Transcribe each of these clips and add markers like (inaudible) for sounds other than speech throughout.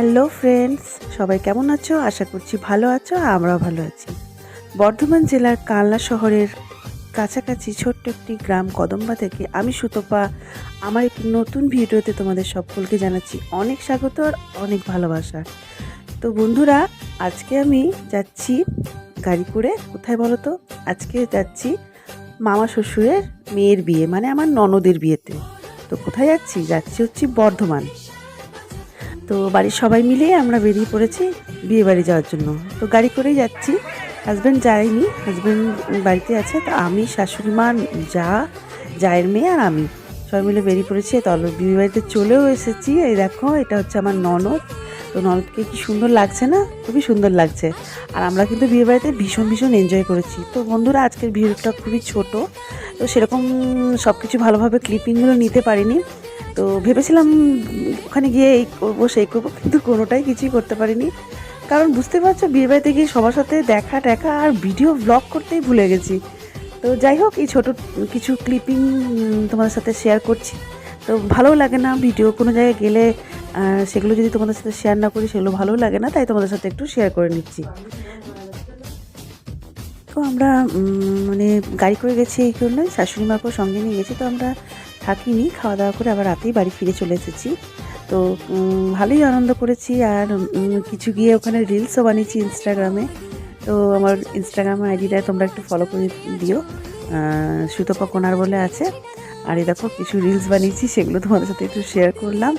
Hello friends, সবাই কেমন আছো? আশা করছি ভালো আছো, আমরাও ভালো আছি। বর্ধমান জেলার কালনা শহরের কাছাকাছি ছোট্ট একটি গ্রাম কদম্বা থেকে আমি সুতপা। আমার একটি নতুন ভিডিওতে তোমাদের সকলকে জানাচ্ছি অনেক স্বাগত আর অনেক ভালোবাসা। তো বন্ধুরা, আজকে আমি যাচ্ছি গাড়ি করে কোথায় বলো তো? আজকে যাচ্ছি মামা শ্বশুরের মেয়ের বিয়ে মানে আমার ননদের বিয়েতে। তো কোথায় যাচ্ছি? যাচ্ছি হচ্ছে বর্ধমান। তো বাড়ির সবাই মিলে আমরা বেরিয়ে পড়েছি বিয়ে বাড়ি যাওয়ার জন্য। তো গাড়ি করেই যাচ্ছি। হাজব্যান্ড যায়নি। হাজব্যান্ড বাড়িতে আছে। তো আমি, শাশুড়ি মা, যা, জায়ের মেয়ে আর আমি। সবাই মিলে বেরিয়ে পড়েছি। তো বিয়ে বাড়িতে চলেও এসেছি। এই দেখো, এটা হচ্ছে আমার ননদ। তো ননদকে কি সুন্দর লাগছে না? খুবই সুন্দর লাগছে। আর আমরা কিন্তু বিয়ে বাড়িতে ভীষণ ভীষণ এনজয় করেছি। তো বন্ধুরা, আজকের ভিডিওটা খুবই ছোট। তো সেরকম সব কিছু ভালোভাবে ক্লিপিংগুলো নিতে পারিনি। তো ভেবেছিলাম ওখানে গিয়ে এই করব, সেই করব, কিন্তু কোনোটাই কিছুই করতে পারিনি। কারণ বুঝতে পারছ বিয়ে বাড়িতে গিয়ে সবার সাথে দেখা টেখা আর ভিডিও ব্লগ করতেই ভুলে গেছি। তো যাই হোক, এই ছোটো কিছু ক্লিপিং তোমাদের সাথে শেয়ার করছি। তো ভালোও লাগে না ভিডিও কোনো জায়গায় গেলে সেগুলো যদি তোমাদের সাথে শেয়ার না করি, সেগুলো ভালো লাগে না, তাই তোমাদের সাথে একটু শেয়ার করে নিচ্ছি। তো আমরা মানে গাড়ি করে গেছি এই জন্য শাশুড়ি মাকেও সঙ্গে নিয়ে গেছি, তো আমরা থাকিনি খাওয়া দাওয়া করে আবার রাতেই বাড়ি ফিরে চলে এসেছি। তো ভালোই আনন্দ করেছি, আর কিছু গিয়ে ওখানে রিলসও বানিয়েছি ইনস্টাগ্রামে তো আমার ইনস্টাগ্রাম আইডিটা তোমরা একটু ফলো করে দিও। সুতপা কোনার বলে আছে। আর এই দেখো, কিছু রিলস বানিয়েছি, সেগুলো তোমাদের সাথে একটু শেয়ার করলাম।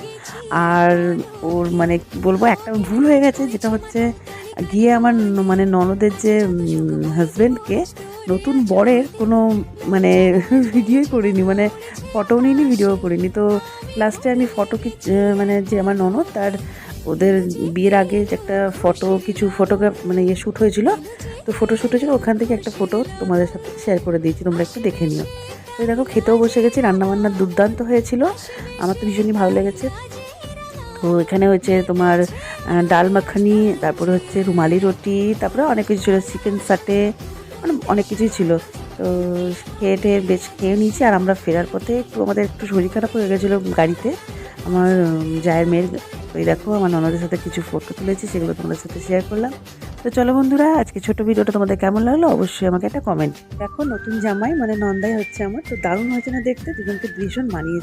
আর ওর মানে বলব, একটা ভুল হয়ে গেছে, যেটা হচ্ছে, গিয়ে আমার মানে ননদের যে হাজব্যান্ডকে নতুন বরের কোনো মানে (laughs) ভিডিওই করিনি মানে ফটোও নিইনি ভিডিও করিনি। তো লাস্টে আমি ফটো মানে যে আমার ননদ, তার ওদের বিয়ের আগে একটা ফটো কিছু ফটোগ্রাফ মানে ইয়ে শ্যুট হয়েছিল, তো ফটো শ্যুট হয়েছিল, ওখান থেকে একটা ফটো তোমাদের সাথে শেয়ার করে দিয়েছি, তোমরা একটু দেখে নিও। তো দেখো, খেতেও বসে গেছি, রান্নাবান্না দুর্দান্ত হয়েছিল, আমার তো ভীষণই ভালো লেগেছে। তো এখানে হচ্ছে তোমার ডাল মাখানি, তারপরে হচ্ছে রুমালি রুটি, তারপরে অনেক কিছু ছিল চিকেন সাটে মানে অনেক কিছুই ছিল। তো খেয়ে টেয়ে বেশ খেয়ে নিয়েছি, আর আমরা ফেরার পথে একটু আমাদের একটু শরীর খারাপ হয়ে গেছিল গাড়িতে, আমার জায়ের মেয়ের ওই দেখো, আমার ননদের সাথে কিছু ফটো তুলেছি, সেগুলো তোমাদের সাথে শেয়ার করলাম। তো চলো বন্ধুরা, আজকে ছোট ভিডিওটা তোমাদের কেমন লাগল? অবশ্যই আমাকে একটা কমেন্ট দেখো, নতুন জামাই মানে নন্দাই হচ্ছে আমার, তো দারুণ হয়েছে না দেখতে? দুজনকে ভীষণ মানিয়ে